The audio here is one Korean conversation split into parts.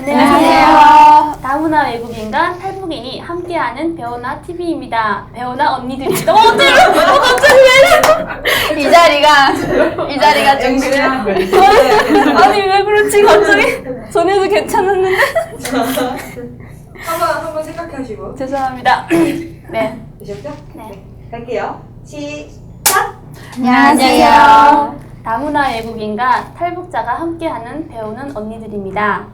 안녕하세요. 다문화 외국인과 탈북인이 함께하는 배우나 TV입니다. 배우나 언니들이 어, 어떡해! 어, 갑자기 이 자리가 이 자리가 좀 그래. 왜? 아니, 왜 그렇지, 갑자기? 전에도 괜찮았는데? 한번 한번 생각하시고 죄송합니다. 네. 되셨죠? 네. 갈게요. 시작. 안녕하세요. 다문화 외국인과 탈북자가 함께하는 배우는 언니들입니다.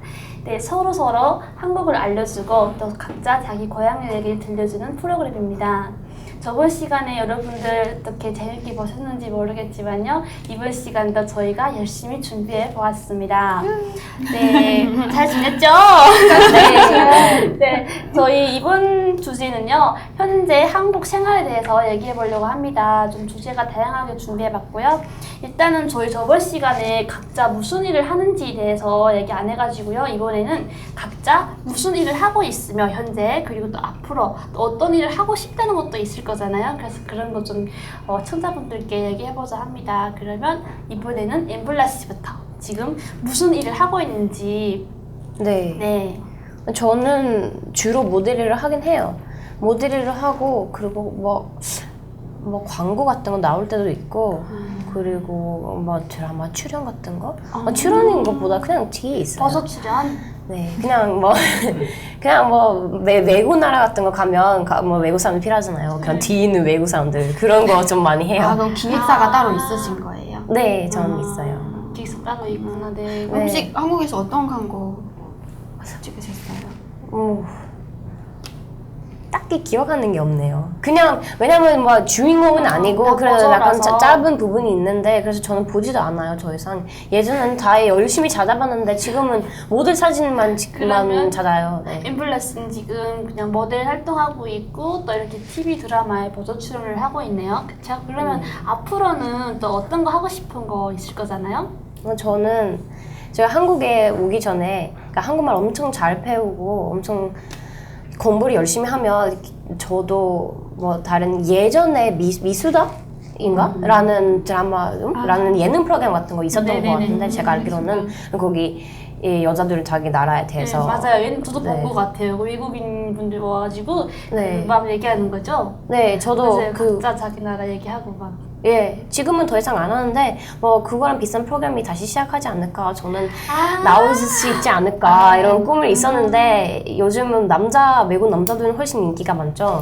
네, 서로 서로 한국을 알려주고 또 각자 자기 고향 얘기를 들려주는 프로그램입니다. 저번 시간에 여러분들 어떻게 재밌게 보셨는지 모르겠지만요. 이번 시간도 저희가 열심히 준비해 보았습니다. 네, 잘 지냈죠? 네. 네, 저희 이번 주제는요. 현재 한국 생활에 대해서 얘기해 보려고 합니다. 좀 주제가 다양하게 준비해 봤고요. 일단은 저희 저번 시간에 각자 무슨 일을 하는지에 대해서 얘기 안 해가지고요. 이번에는 각자 무슨 일을 하고 있으며 현재 그리고 또 앞으로 또 어떤 일을 하고 싶다는 것도 있을 거잖아요. 그래서 그런 거 좀 어, 청자분들께 얘기해보자 합니다. 그러면 이번에는 엠블라시부터 지금 무슨 일을 하고 있는지 네. 네. 저는 주로 모델 일을 하긴 해요. 모델 일을 하고 그리고 뭐, 뭐 광고 같은 거 나올 때도 있고 그리고 뭐 드라마 출연 같은 거뭐 출연인 것보다 그냥 뒤에 있어요. 버섯 출연. 네, 그냥 뭐 그냥 뭐 외, 외국 나라 같은 거 가면 가- 뭐 외국 사람들 필요하잖아요. 그냥 뒤에 있는 외국 사람들 그런 거 좀 많이 해요. 아, 그럼 기획사가 아. 따로 있으신 거예요? 네, 저는 아, 있어요. 기획사 따로 있구나. 네. 네. 혹시 한국에서 어떤 광고 찍으셨어요? 오, 딱히 기억하는 게 없네요. 그냥 왜냐면 뭐 주인공은 아, 아니고 다 그래서 약간. 짜- 짧은 부분이 있는데 그래서 저는 보지도 않아요. 저 이상 예전에는 다 열심히 찾아봤는데 지금은 모델 사진만 지- 만 그러면 찾아요. 네. 엠블레스는 지금 그냥 모델 활동하고 있고 또 이렇게 TV 드라마에 버전 출연을 하고 있네요. 그쵸? 그러면 앞으로는 또 어떤 거 하고 싶은 거 있을 거잖아요? 어, 저는 제가 한국에 오기 전에 그러니까 한국말 엄청 잘 배우고 엄청 공부를 열심히 하면 저도 뭐 다른 예전에 미, 미수다인가? 라는 드라마, 음? 라는 예능 프로그램 같은 거 있었던 네네네. 것 같은데 제가 알기로는 거기 이 여자들은 자기 나라에 대해서 네, 맞아요. 얘는 저도 네. 본것 같아요. 외국인 분들 와가지고 네. 막 얘기하는 거죠? 네, 저도. 그 각자 자기 나라 얘기하고 막. 예, 지금은 더 이상 안 하는데 뭐 그거랑 비슷한 프로그램이 다시 시작하지 않을까 저는 아, 나올 수 있지 않을까 이런 꿈을 있었는데 요즘은 남자 외국 남자들은 훨씬 인기가 많죠.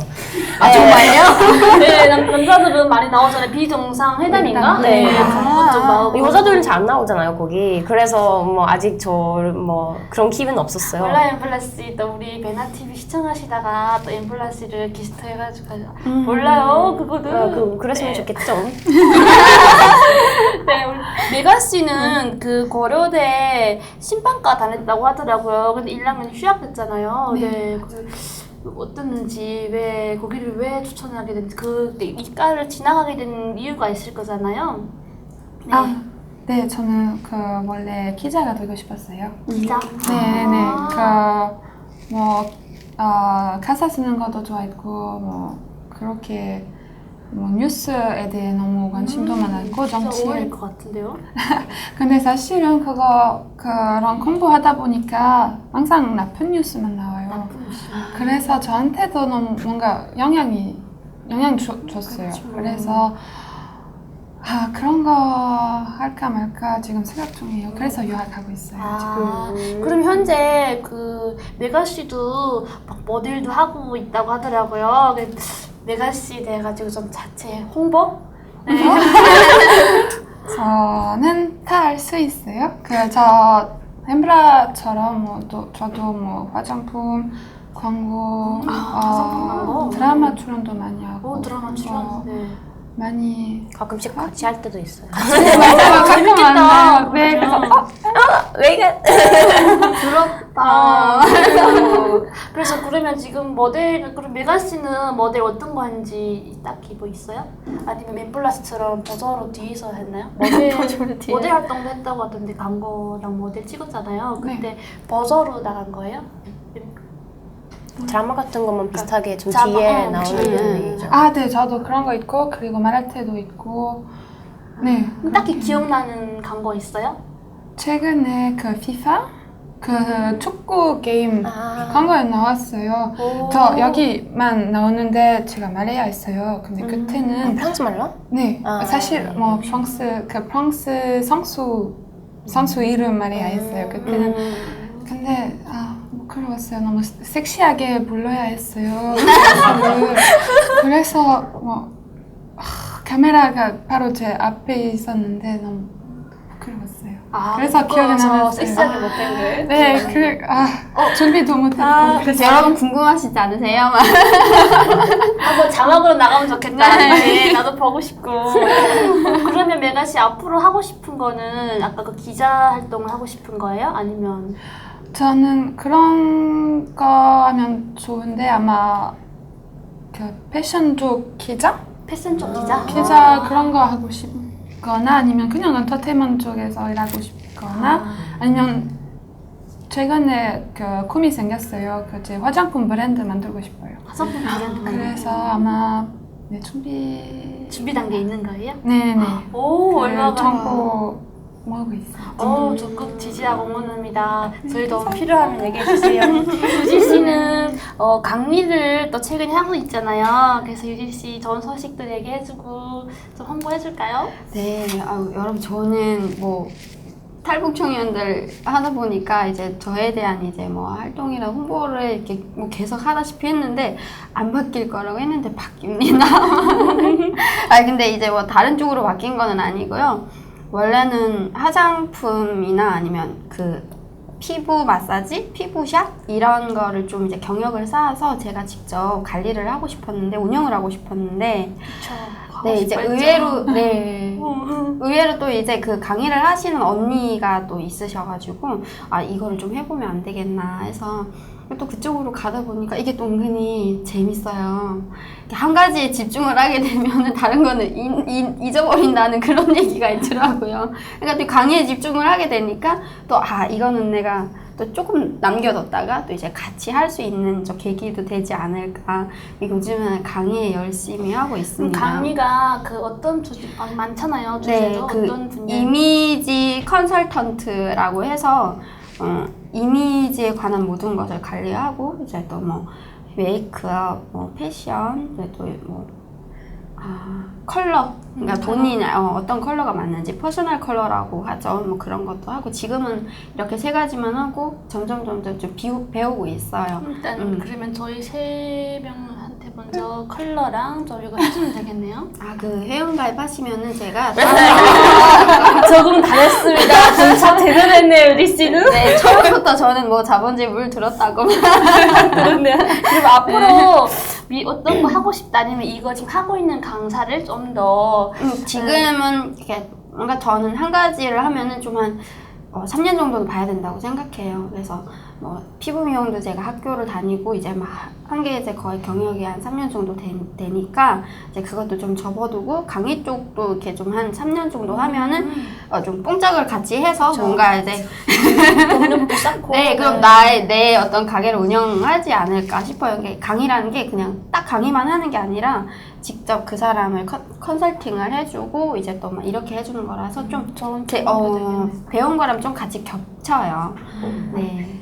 아, 정말요? 네, 남, 남자들은 많이 나오잖아요. 비정상 회담인가? 네. 그런 것좀 나오고. 여자들은 잘 안 나오잖아요 거기. 그래서 뭐 아직 저 뭐 그런 기회는 없었어요. 몰라 엠블라시 또 우리 베나 TV 시청하시다가 또 엠블라시를 게스트 해가지고 몰라요 그거는. 어, 그, 그랬으면 네. 좋겠죠. 네, 우리 메가 씨는 그 고려대 신방과 다녔다고 하더라고요. 근데 1학년 휴학됐잖아요. 네. 그 어땠는지 왜 거기를 왜 추천하게 된지 그 이과를 지나가게 된 이유가 있을 거잖아요. 네. 아, 네, 저는 그 원래 기자가 되고 싶었어요. 기자. 네네네. 아. 그, 뭐, 어, 가사 쓰는 것도 좋아했고, 뭐, 그렇게, 뭐, 뉴스에 대해 너무 관심도 많았고, 진짜 정치에. 어울릴 것 같은데요? 근데 사실은 그거, 그런 공부하다 보니까 항상 나쁜 뉴스만 나와요. 그래서 저한테도 너무 뭔가 영향이, 영향 주, 줬어요. 그렇죠. 그래서, 아, 그런 거 할까 말까 지금 생각 중이에요. 그래서 유학하고 있어요. 아, 음. 그럼 현재 그 메가 씨도 막 모델도 하고 있다고 하더라고요. 그 씨 돼가지고 좀 자체 홍보? 네. 저는 다할수 있어요. 그저 햄브라처럼 뭐 또 저도 뭐 화장품 광고, 아, 광고? 드라마 출연도 많이 하고 오 드라마 출연. 어, 네. 많이 가끔씩 같이 할 때도 있어요. 맞아요. 재밌겠다. 네, 그래서 그러면. 어, 왜 이게? 아, 그래서 그러면 지금 모델 그럼 메가 씨는 모델 어떤 거 하는지 딱히 뭐 있어요? 아니면 멤플라스처럼 버저로 뒤에서 했나요? 모델 모델 활동도 했다고 하던데 광고랑 모델 찍었잖아요. 그때 버저로 나간 거예요? 드라마 같은 것만 비슷하게 좀 드라마, 뒤에 어, 나오는. 편이죠. 아, 네, 저도 그런 거 있고 그리고 말할 때도 있고 네. 딱히 기억나는 광고 있어요? 최근에 그 FIFA 그 축구 게임 아. 광고에 나왔어요. 오. 저 여기만 나오는데 제가 말레이아였어요. 근데 음. 그때는 프랑스 말로? 네 아. 사실 뭐 프랑스 그 프랑스 선수 선수 이름 말레이아였어요. 그때는 음. 근데 아 부끄러웠어요. 너무 섹시하게 불러야 했어요. 그래서 뭐 아, 카메라가 바로 제 앞에 있었는데 너무. 아, 그래서 기억이 부끄러워서 남았어요. 섹시하게 못된 거예요? 네, 그, 아, 준비도 못했고. 아, 그래서 여러분 궁금하시지 않으세요? 막 한번 자막으로 나가면 좋겠다. 네. 네, 나도 보고 싶고. 그러면 메가 씨 앞으로 하고 싶은 거는 아까 그 기자 활동을 하고 싶은 거예요? 아니면 저는 그런 거 하면 좋은데 아마 그 패션 쪽 기자? 패션 쪽 기자? 기자 그런 거 하고 싶 거나 아니면 그냥 엔터테인먼트 쪽에서 일하고 싶거나 아니면 최근에 그 꿈이 생겼어요. 그제 화장품 브랜드 만들고 싶어요. 화장품 브랜드 그래서 아마 네, 준비 준비 단계 있는 거예요? 네네 오, 그 얼마나 정보 모으고 있어요. 어, 적극 지지하고 응원합니다. 저희도 필요하면 얘기해 주세요. 유진 씨는 어, 강의를 또 최근에 하고 있잖아요. 그래서 유진 씨 좋은 소식도 얘기해주고 좀 홍보해 줄까요? 네, 아유, 여러분 저는 뭐 탈북 청년들 하다 보니까 이제 저에 대한 이제 뭐 활동이나 홍보를 이렇게 뭐 계속 하다시피 했는데 안 바뀔 거라고 했는데 바뀝니다. 아 근데 이제 뭐 다른 쪽으로 바뀐 거는 아니고요. 원래는 화장품이나 아니면 그 피부 마사지, 피부샵 이런 거를 좀 이제 경력을 쌓아서 제가 직접 관리를 하고 싶었는데 운영을 하고 싶었는데 네 이제 의외로 네. 의외로 또 이제 그 강의를 하시는 언니가 또 있으셔가지고 아 이거를 좀 해보면 안 되겠나 해서 또 그쪽으로 가다 보니까 이게 또 은근히 재밌어요. 한 가지에 집중을 하게 되면은 다른 거는 이- 이- 잊어버린다는 그런 얘기가 있더라고요. 그러니까 또 강의에 집중을 하게 되니까 또 아 이거는 내가 또 조금 남겨뒀다가 또 이제 같이 할 수 있는 저 계기도 되지 않을까. 요즘은 강의 열심히 하고 있습니다. 강의가 그 어떤 주제 아, 많잖아요. 네, 주제도 그 어떤 분야? 이미지 컨설턴트라고 해서 어, 이미지에 관한 모든 것을 관리하고 이제 또 뭐 메이크업, 뭐 패션, 이제 또뭐 아, 컬러, 그러니까 음, 본인의 어, 어떤 컬러가 맞는지 퍼스널 컬러라고 하죠. 뭐 그런 것도 하고 지금은 이렇게 세 가지만 하고 점점 점점 좀 비우, 배우고 있어요. 일단 음. 그러면 저희 세 명 한테 먼저 컬러랑 저 이거 해주면 되겠네요. 아 그 회원 가입하시면은 제가 적응 다 했습니다. 진짜 제대로 했네요, 유리 씨는. 네 처음부터 저는 뭐 자본주의 물 들었다고 그렇네요. 그럼 앞으로 미, 어떤 거 하고 싶다 아니면 이거 지금 하고 있는 강사를 좀더 음, 지금은 이렇게 뭔가 저는 한 가지를 하면은 좀 한 어, 3년 정도는 봐야 된다고 생각해요. 그래서 뭐 피부 미용도 제가 학교를 다니고 이제 막 한 게 이제 거의 경력이 한 3년 정도 되, 되니까 이제 그것도 좀 접어두고 강의 쪽도 이렇게 좀 한 3년 정도 하면은 어, 좀 뽕짝을 같이 해서 뭔가 이제 경력도 쌓고 네, 그럼 나의 내 어떤 가게를 운영하지 않을까 싶어요. 이게 강의라는 게 그냥 딱 강의만 하는 게 아니라 직접 그 사람을 컨, 컨설팅을 해주고 이제 또 막 이렇게 해주는 거라서 좀 좋은 제, 어. 배운 거랑 좀 같이 겹쳐요. 네.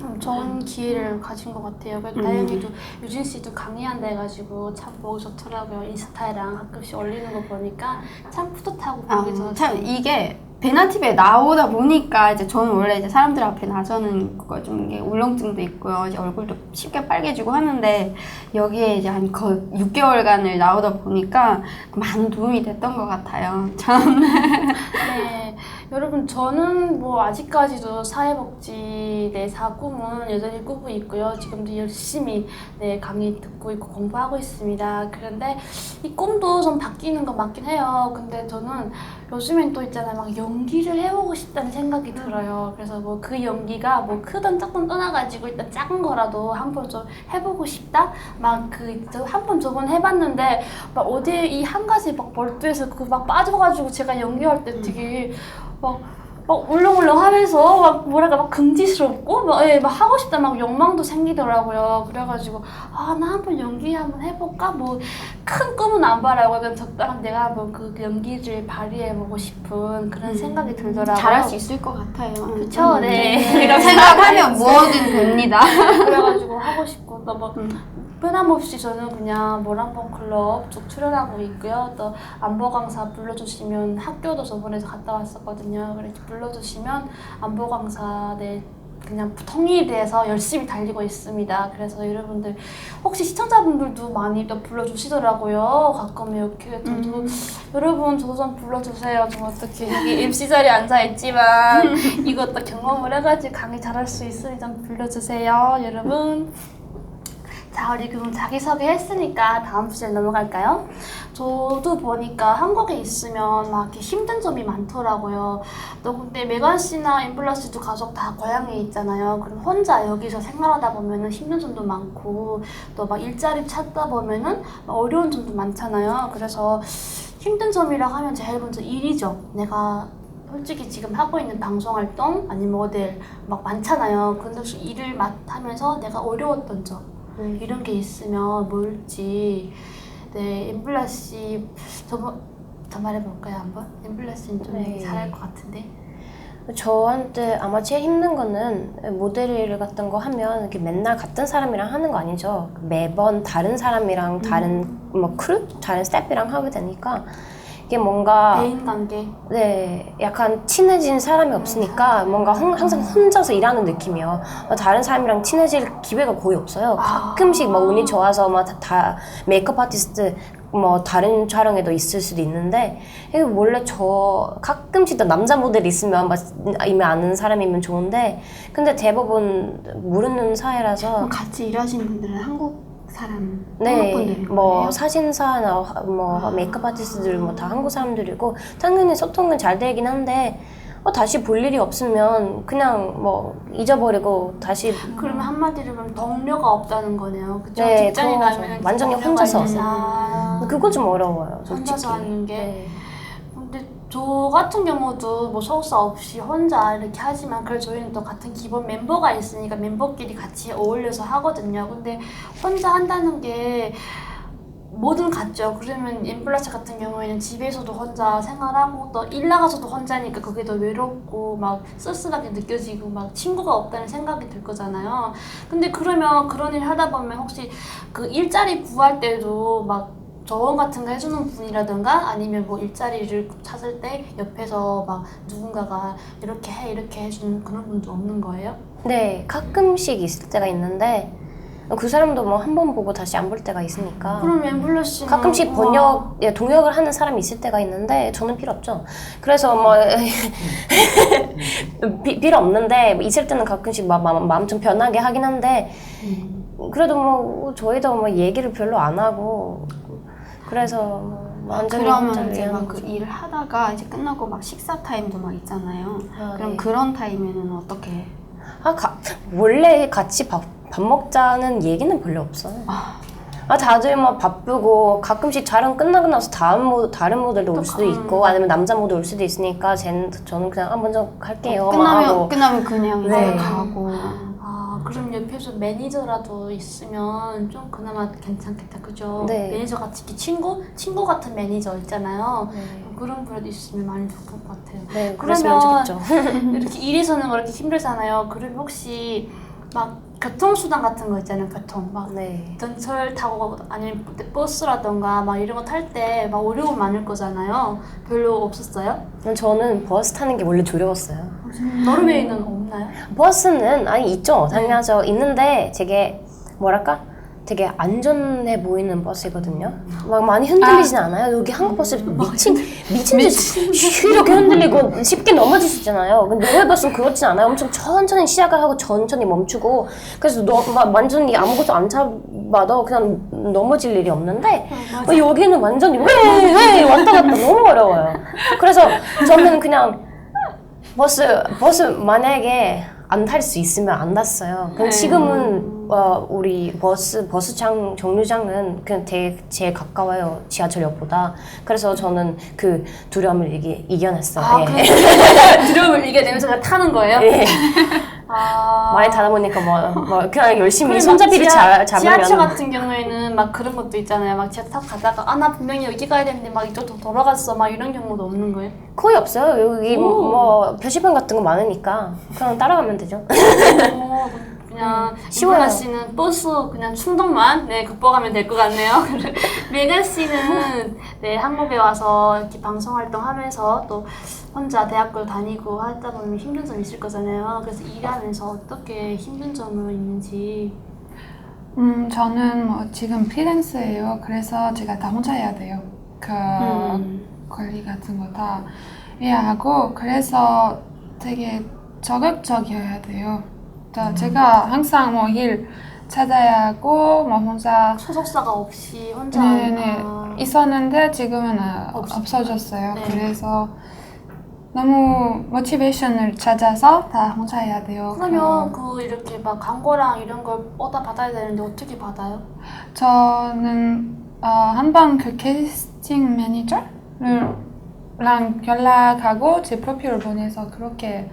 음, 좋은 기회를 가진 것 같아요. 그래도 음. 다행히도 유진 씨도 강의한다 해가지고 참 보기 좋더라고요. 인스타랑 가끔씩 올리는 거 보니까 참 뿌듯하고 아, 보기 좋았어요. 참 이게 베나티브에 나오다 보니까 이제 저는 원래 이제 사람들 앞에 나서는 그거 좀 이게 울렁증도 있고요. 이제 얼굴도 쉽게 빨개지고 하는데 여기에 이제 한 거의 6개월간을 나오다 보니까 많은 도움이 됐던 것 같아요. 참. 네, 여러분 저는 뭐 아직까지도 사회복지 내 사꿈은 여전히 꾸고 있고요. 지금도 열심히 네 강의 듣고 있고 공부하고 있습니다. 그런데 이 꿈도 좀 바뀌는 건 맞긴 해요. 근데 저는 요즘엔 또 있잖아요. 막 연기를 해보고 싶다는 생각이 들어요. 그래서 뭐 그 연기가 뭐 크든 작든 떠나가지고 일단 작은 거라도 한 번 좀 해보고 싶다. 막 그 한번두번 해봤는데 막 어디에 이 한 가지 막 몰두해서 그 막 빠져가지고 제가 연기할 때 되게 막 막 울렁울렁 하면서 막 뭐랄까 막 금지스럽고 막, 예, 막 하고 싶다 막 욕망도 생기더라고요. 그래가지고 아 나 한번 연기 한번 해볼까 뭐 큰 꿈은 안 바라고 그냥 적당한 내가 한번 그 연기를 발휘해보고 싶은 그런 생각이 들더라고요. 잘할 수 있을 것 같아요. 그쵸, 네. 이런 생각하면 뭐든 됩니다. 그래가지고 하고 싶고 또뭐 변함없이 저는 그냥 모란봉 클럽 쭉 출연하고 있고요. 또 안보 강사 불러주시면 학교도 저번에 갔다 왔었거든요. 그래서 불러주시면 안보 강사 네 그냥 통일돼서 열심히 달리고 있습니다. 그래서 여러분들 혹시 시청자분들도 많이 또 불러주시더라고요. 가끔 이렇게 저도 여러분 저도 좀 불러주세요. 좀 어떻게 여기 MC 자리에 앉아 있지만 이것도 경험을 해가지고 강의 잘할 수 있으니 좀 불러주세요, 여러분. 자, 우리 그럼 자기소개 했으니까 다음 주제 넘어갈까요? 저도 보니까 한국에 있으면 막 이렇게 힘든 점이 많더라고요. 또 근데 메간 씨나 엠블라 씨도 가족 다 고향에 있잖아요. 그럼 혼자 여기서 생활하다 보면은 힘든 점도 많고 또 막 일자리 찾다 보면은 막 어려운 점도 많잖아요. 그래서 힘든 점이라고 하면 제일 먼저 일이죠. 내가 솔직히 지금 하고 있는 방송 활동 아니면 모델 막 많잖아요. 근데 일을 맡 하면서 내가 어려웠던 점 이런 게 있으면 뭘지 네 엠블라 씨 저번 더 말해볼까요 한번? 엠블라 씨는 좀 네. 잘할 것 같은데 저한테 아마 제일 힘든 거는 모델 일 같은 거 하면 이렇게 맨날 같은 사람이랑 하는 거 아니죠. 매번 다른 사람이랑 다른 뭐 크루, 다른 스태프랑 하게 되니까 이게 뭔가 대인 관계 네, 약간 친해진 사람이 없으니까 뭔가 홍- 항상 혼자서 일하는 느낌이요. 어, 다른 사람이랑 친해질 기회가 거의 없어요. 가끔씩 막 운이 좋아서 막 다 메이크업 아티스트 뭐 다른 촬영에도 있을 수도 있는데 이게 원래 저 가끔씩 또 남자 모델 있으면 막 이미 아는 사람이면 좋은데 근데 대부분 모르는 사이라서 그럼 같이 일하시는 분들은 한국 사람, 네, 뭐? 사진사나 화- 뭐 메이크업 아티스트들 뭐 다 한국 사람들이고 당연히 소통은 잘 되긴 한데 어, 다시 볼 일이 없으면 그냥 뭐 잊어버리고 다시 그러면 한마디로 보면 동료가 없다는 거네요. 그쵸? 네, 직장에. 가면 완전히 혼자서. 있는- 아, 그거 좀 어려워요. 솔직히. 혼자서 하는 게 네. 저 같은 경우도 뭐 소속사 없이 혼자 이렇게 하지만 그래도 저희는 또 같은 기본 멤버가 있으니까 멤버끼리 같이 어울려서 하거든요. 근데 혼자 한다는 게 뭐든 같죠. 그러면 엠블라스 같은 경우에는 집에서도 혼자 생활하고 또 일 나가서도 혼자니까 그게 더 외롭고 막 쓸쓸하게 느껴지고 막 친구가 없다는 생각이 들 거잖아요. 근데 그러면 그런 일 하다 보면 혹시 그 일자리 구할 때도 막 조언 같은 거 해주는 분이라든가 아니면 뭐 일자리를 찾을 때 옆에서 막 누군가가 이렇게 해 이렇게 해주는 그런 분도 없는 거예요? 네, 가끔씩 있을 때가 있는데 그 사람도 뭐 한 번 보고 다시 안 볼 때가 있으니까 그럼 씨는 가끔씩 우와. 번역, 예, 동역을 하는 사람이 있을 때가 있는데 저는 필요 없죠. 그래서 뭐 비- 필요 없는데 있을 때는 가끔씩 마, 마, 마음 좀 변하게 하긴 한데 그래도 뭐 저희도 뭐 얘기를 별로 안 하고 그래서 뭐 완전히 혼자 그러면 이제 막 그. 일을 하다가 이제 끝나고 막 식사 타임도 막 있잖아요. 아, 그럼 네. 그런 타임에는 어떻게? 아, 가, 원래 같이 밥, 밥 먹자는 얘기는 별로 없어요. 아, 다들 뭐 바쁘고 가끔씩 촬영 끝나고 나서 다음 모, 다른 모델도 올 수도 있고 아니면 남자 모델 올 수도 있으니까 쟤는 저는 그냥 아, 먼저 갈게요. 막 끝나면 하고. 끝나면 그냥 네. 가고. 아 그럼 옆에서 매니저라도 있으면 좀 그나마 괜찮겠다 그죠? 네. 매니저 같이 이렇게 친구 친구 같은 매니저 있잖아요. 네. 그런 분라도 있으면 많이 좋을 것 같아요. 네, 그러면 좋겠죠. 이렇게 일이 서는 거 이렇게 힘들잖아요. 그럼 혹시 막 교통수단 같은 거 있잖아요. 교통 막 네. 전철 타고 아니면 버스라던가 막 이런 거 탈 때막 어려움 많을 거잖아요. 별로 없었어요? 저는 버스 타는 게 원래 두려웠어요. 노르웨이는 없나요? 버스는 아니 있죠 당연하죠 있는데 되게 뭐랄까 되게 안전해 보이는 버스거든요. 막 많이 흔들리진 않아요? 여기 한국 버스 미친 미친 듯이 이렇게 흔들리고. 쉽게 넘어질 수 있잖아요. 근데 노래 버스는 그렇진 않아요. 엄청 천천히 시작을 하고 천천히 멈추고. 그래서 너, 막 완전히 아무것도 안 잡아도 그냥 넘어질 일이 없는데 어, 여기는 완전히 왜왜 왔다 갔다 너무 어려워요. 그래서 저는 그냥 버스 버스 만약에 안 탈 수 있으면 안 탔어요. 근데 지금은 어, 우리 버스 버스장 정류장은 그냥 되게 제일 가까워요 지하철역보다. 그래서 저는 그 두려움을 이기, 이겨냈어요. 아, 예. 두려움을 이겨내면서 그냥 타는 거예요? 예. 아. 많이 타다 보니까 뭐, 뭐 그냥 열심히 그리고 손잡이를 막잘 지하, 잡으면 지하철 같은 경우에는 막 그런 것도 있잖아요. 막 지하철 타고 가다가 아 나 분명히 여기 가야 되는데 막 이쪽으로 돌아갔어. 막 이런 경우도 없는 거예요? 거의 없어요. 여기 오. 뭐 표지판 같은 거 많으니까 그냥 따라가면 되죠. 어, 그냥 쉬워요. 이브라 씨는 버스 그냥 충동만 네 극복하면 될 것 같네요. 메가 씨는 네 한국에 와서 이렇게 방송 활동하면서 또 혼자 대학교 다니고 하다 보면 힘든 점이 있을 거잖아요. 그래서 일하면서 어떻게 힘든 점이 있는지. 음, 저는 뭐 지금 프리랜서예요. 그래서 제가 다 혼자 해야 돼요. 그 음. 관리 같은 거 다 해야 하고 그래서 되게 적극적이어야 돼요. 저 제가 항상 뭐 일 찾아야 하고 뭐 혼자 소속사가 없이 혼자 네네 아, 있었는데 지금은 아, 없- 없어졌어요. 네. 그래서 너무 모티베이션을 찾아서 다 혼자 해야 돼요. 그러면 그- 그 이렇게 막 광고랑 이런 걸 얻어 받아야 되는데 어떻게 받아요? 저는 어, 한번 그 캐스팅 매니저랑 연락하고 제 프로필을 보내서 그렇게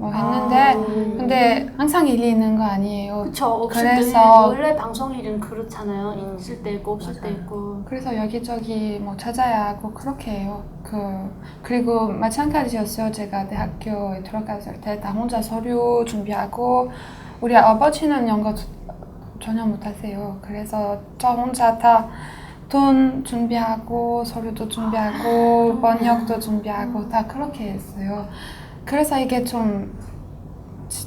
뭐 했는데 아. 근데 항상 일이 있는 거 아니에요. 그쵸 없을 그래서- 때 원래 방송 일은 그렇잖아요 있을 때 있고 없을 때 있고 그래서 여기저기 뭐 찾아야 하고 그렇게 해요. 그 그리고 마찬가지였어요. 제가 대학교에 들어갔을 때 다 혼자 서류 준비하고 우리 아버지는 영어 주- 전혀 못하세요. 그래서 저 혼자 다 돈 준비하고 서류도 준비하고 번역도 준비하고 다 그렇게 했어요. 그래서 이게 좀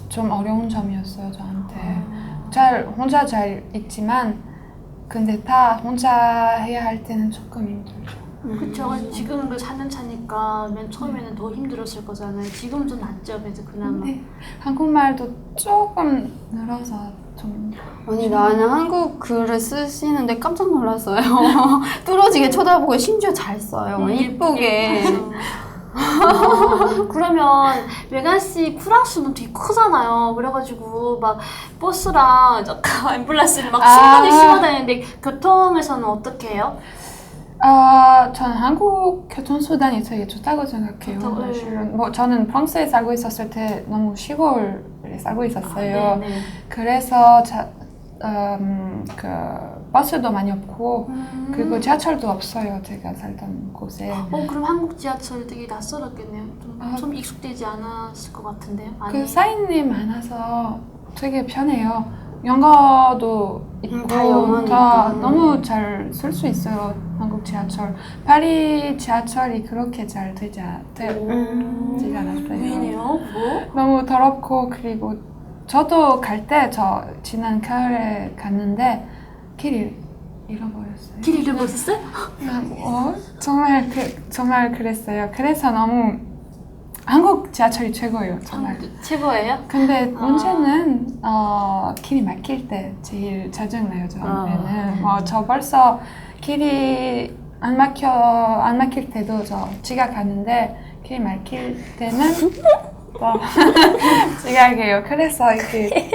좀 어려운 점이었어요 저한테. 잘 혼자 잘 있지만 근데 다 혼자 해야 할 때는 조금 힘들죠. 그쵸 지금은 그 4년 차니까 맨 처음에는 더 힘들었을 거잖아요 지금은 좀 낫죠 그래서 그나마 네. 한국말도 조금 늘어서 좀 아니 나는 한국 글을 쓰시는데 깜짝 놀랐어요. 뚫어지게 쳐다보고 심지어 잘 써요. 음, 이쁘게. 그러면 메간 씨 쿠랑수는 되게 크잖아요. 그래가지고 막 버스랑 앰뷸런스를 막 아. 신나게 싣고 다니는데 교통에서는 어떻게 해요? 아, 저는 한국 교통수단이 되게 좋다고 생각해요. 네. 사실은 뭐 저는 프랑스에 살고 있었을 때 너무 시골에 살고 있었어요. 아, 네 네. 그래서 자, 음, 그 버스도 많이 없고 음. 그리고 지하철도 없어요. 제가 살던 곳에. 어 그럼 한국 지하철 되게 낯설었겠네요. 좀, 아. 좀 익숙되지 않았을 것 같은데요. 그 사인이 많아서 되게 편해요. 영어도 있고 음, 다 영어니까. 다 너무 잘 쓸 수 있어요. 한국 지하철. 파리 지하철이 그렇게 잘 되지 않, 되, 음. 되지 않았어요. 보이네요. 뭐? 너무 더럽고 그리고 저도 갈 때 저 지난 가을에 갔는데 길을 잃어버렸어요. 길 잃어버렸어요? 어, 정말 그, 정말 그랬어요. 그래서 너무 한국 지하철이 최고예요. 정말. 최고예요? 근데 아. 문제는 어, 길이 막힐 때 제일 짜증나요 저한테는 뭐, 저 벌써 길이 안 막혀 안 막힐 때도 저 지각하는데 길이 막힐 때는 뭐 지각해요 그래서 이게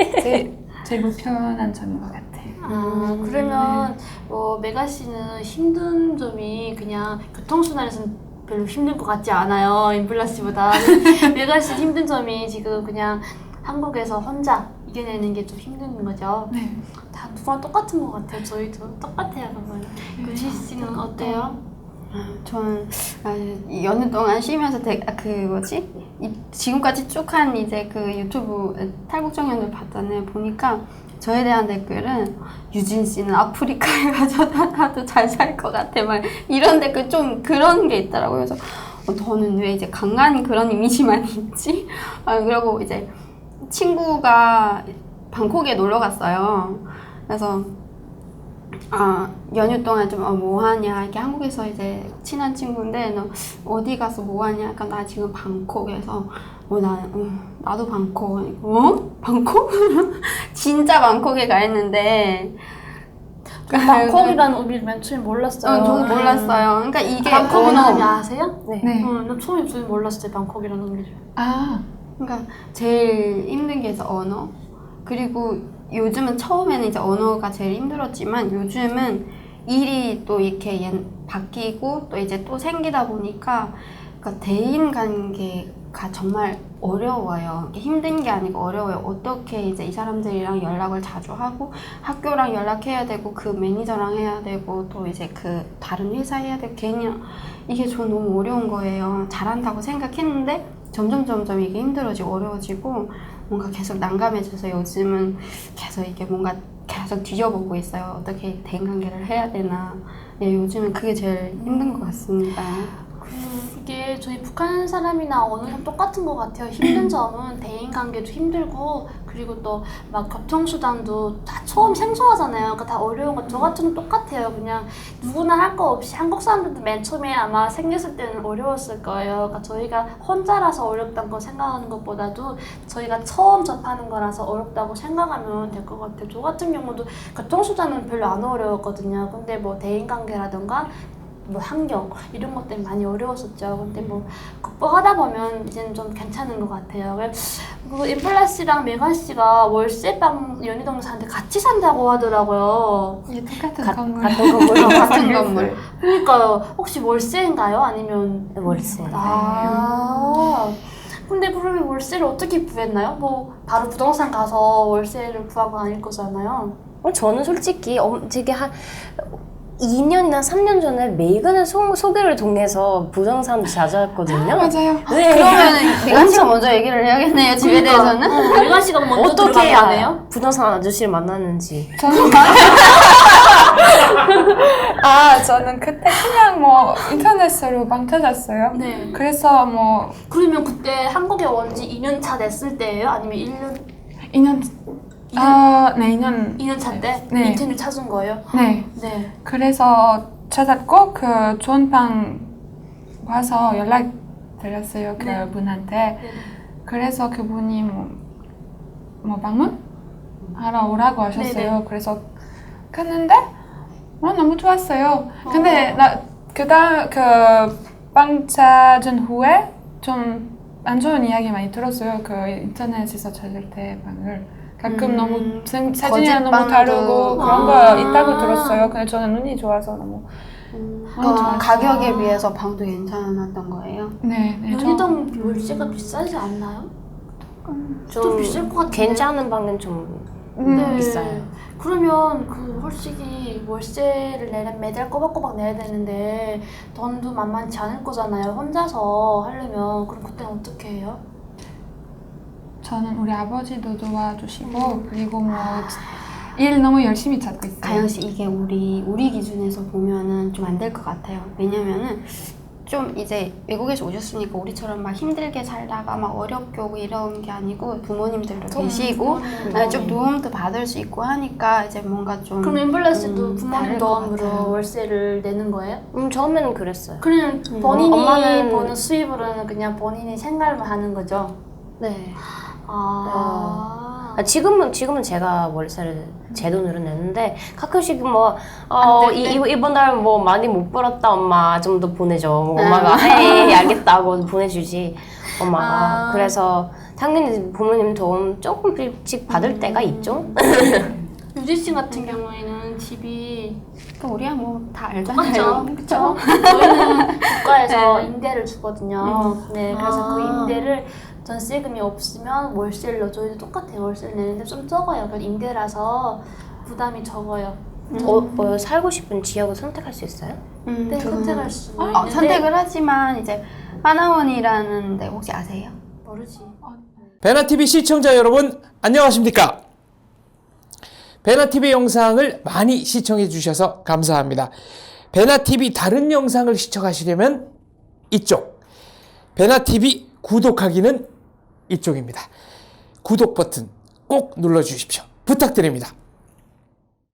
제일, 불편한 점인 것 같아요 아 그러면 뭐 메가 씨는 힘든 점이 그냥 교통수단에서는 별로 힘들 것 같지 않아요 인블라 씨보다 메가 씨 힘든 점이 지금 그냥 한국에서 혼자 이겨내는 게 좀 힘든 거죠. 네. 다 누구랑 똑같은 것 같아요. 저희도 똑같아요, 그러면. 유지 씨는 어때요? 저는 아, 이 연휴 동안 쉬면서 되게 아, 그 뭐지 이, 지금까지 쭉 한 이제 그 유튜브 탈북청년들 봤잖아요 보니까 저에 대한 댓글은 유진 씨는 아프리카에 살아도 잘 살 것 같아. 막 이런 댓글 좀 그런 게 있더라고요. 그래서 어, 저는 왜 이제 강한 그런 이미지만 있지? 아, 그리고 이제 친구가 방콕에 놀러 갔어요. 그래서 아 연휴 동안 좀뭐 하냐 이렇게 한국에서 이제 친한 친구인데 너 어디 가서 뭐 하냐 약간 나 지금 방콕에서 어나 어, 나도 방콕 어 방콕 진짜 방콕에 가 있는데 방콕이라는 우리 맨 처음에 몰랐어요. 어, 저도 몰랐어요 그러니까 이게 방콕이라는 언어 의미 아세요? 네. 네. 어, 나 처음에 저는 몰랐어요. 방콕이라는 의미. 아 그러니까 제일 힘든 게 언어 그리고 요즘은 처음에는 이제 언어가 제일 힘들었지만 요즘은 일이 또 이렇게 연- 바뀌고 또 이제 또 생기다 보니까 그러니까 대인 관계가 정말 어려워요. 힘든 게 아니고 어려워요. 어떻게 이제 이 사람들이랑 연락을 자주 하고 학교랑 연락해야 되고 그 매니저랑 해야 되고 또 이제 그 다른 회사 해야 되고 괜히 이게 전 너무 어려운 거예요. 잘한다고 생각했는데 점점 점점 이게 힘들어지고 어려워지고 뭔가 계속 난감해져서 요즘은 계속 이게 뭔가 계속 뒤져보고 있어요. 어떻게 대인관계를 해야 되나. 예, 요즘은 그게 제일 힘든 것 같습니다. 이게 저희 북한 사람이나 어느 사람 똑같은 것 같아요. 힘든 점은 대인 관계도 힘들고 그리고 또막 교통수단도 다 처음 생소하잖아요. 그러니까 다 어려운 거저 같은 건 똑같아요. 그냥 누구나 할 거 없이 한국 사람들도 맨 처음에 아마 생겼을 때는 어려웠을 거예요. 그러니까 저희가 혼자라서 어렵다는 거 생각하는 것보다도 저희가 처음 접하는 거라서 어렵다고 생각하면 될 것 같아요. 저 같은 경우도 교통수단은 별로 안 어려웠거든요. 근데 뭐 대인 관계라든가 뭐 환경 이런 것 때문에 많이 어려웠었죠. 근데 뭐 극복하다 보면 이제는 좀 괜찮은 것 같아요. 왜- 그 인플라 씨랑 메간 씨가 월세방 연희동 사는데 같이 산다고 하더라고요. 예, 똑같은 가- 건물. 같은 건물 같은 건물. 그러니까요. 혹시 월세인가요? 아니면 월세. 아. 근데 그러면 월세를 어떻게 구했나요? 뭐 바로 부동산 가서 월세를 거 아닐 거잖아요. 어, 저는 솔직히 엄, 되게 한 2년이나 3년 전에 메이건의 소, 소개를 통해서 부동산 찾았거든요. 맞아요. 네. 그러면 메간 씨가 먼저 얘기를 해야겠네요. 집에 대해서는. 메간 씨가 먼저 어떻게. 해야 부동산 아저씨를 만났는지. 저는 아 저는 그때 그냥 뭐 인터넷으로 방 찾았어요. 네. 그래서 뭐 그러면 그때 한국에 온 지 2년 차 됐을 때예요? 아니면 1년 2년 아 네 2년 2년 차때 네. 인터넷 찾은 거예요? 네 네. 그래서 찾았고 그 좋은 방 와서 연락 드렸어요 네. 그분한테 네. 그래서 그분이 뭐, 뭐 방문 하러 오라고 하셨어요. 네 네. 그래서 갔는데 어, 너무 좋았어요. 근데 어. 나 그다음 그방 찾은 후에 좀 안 좋은 이야기 많이 들었어요. 그 인터넷에서 찾을 때 방을 가끔 음, 너무 사- 사진이 너무. 다르고 그런 거 아. 있다고 들었어요. 근데 저는 눈이 좋아서 너무 그 좋았어요. 가격에 비해서 방도 괜찮았던 거예요. 네, 네. 저- 연희동 월세가 비싸지 않나요? 좀좀 비쌀 것 같은데. 괜찮은 방은 좀 음, 네. 비싸요. 그러면 그 솔직히 월세를 내려 매달 꼬박꼬박 내야 되는데 돈도 만만치 않을 거잖아요. 혼자서 하려면 그럼 그때는 어떻게 해요? 저는 우리 아버지도 도와주시고 그리고 뭐 일 너무 열심히 찾고 있어요. 가영 씨 이게 우리 우리 기준에서 보면은 좀 안 될 것 같아요. 왜냐면은 좀 이제 외국에서 오셨으니까 우리처럼 막 힘들게 살다가 막 어렵게 오고 이런 게 아니고 부모님들도 계시고 부모님. 아, 좀 도움도 받을 수 있고 하니까 이제 뭔가 좀 그럼 인블레스도 음, 부모님 다를 것 도움으로. 월세를 내는 거예요? 음, 처음에는 그랬어요. 그냥 음. 본인이 엄마는- 버는 수입으로는 그냥 본인이 생활만 하는 거죠. 네. 아. 아, 지금은 지금은 제가 월세를 제 돈으로 내는데 가끔씩 뭐안 어, 될 이, 이번 달 뭐 많이 못 벌었다 엄마 좀 더 보내줘 뭐 아. 엄마가 에이 알겠다고 보내주지 엄마가 아. 그래서 당연히 부모님 도움 조금씩 받을 음. 때가 있죠 유지 씨 같은 경우에는 집이 그러니까 우리야 뭐 다? 알잖아요. 그렇죠. 저희는 국가에서 임대를 주거든요. 네, 그래서 그 아. 임대를 전세금이 없으면 월세를 넣어 저희도 똑같아요. 월세를 내는데 좀 적어요. 그 임대라서 부담이 적어요. 어, 어, 살고 싶은 지역을 선택할 수 있어요? 음, 네, 그거는- 선택할 수 어, 있는데 선택을 하지만 이제 하나원이라는 데 혹시 아세요? 모르지. 베나TV 시청자 여러분 안녕하십니까 베나TV 영상을 많이 시청해 주셔서 감사합니다 베나TV 다른 영상을 시청하시려면 이쪽 베나TV 구독하기는 이쪽입니다. 구독 버튼 꼭 눌러 주십시오. 부탁드립니다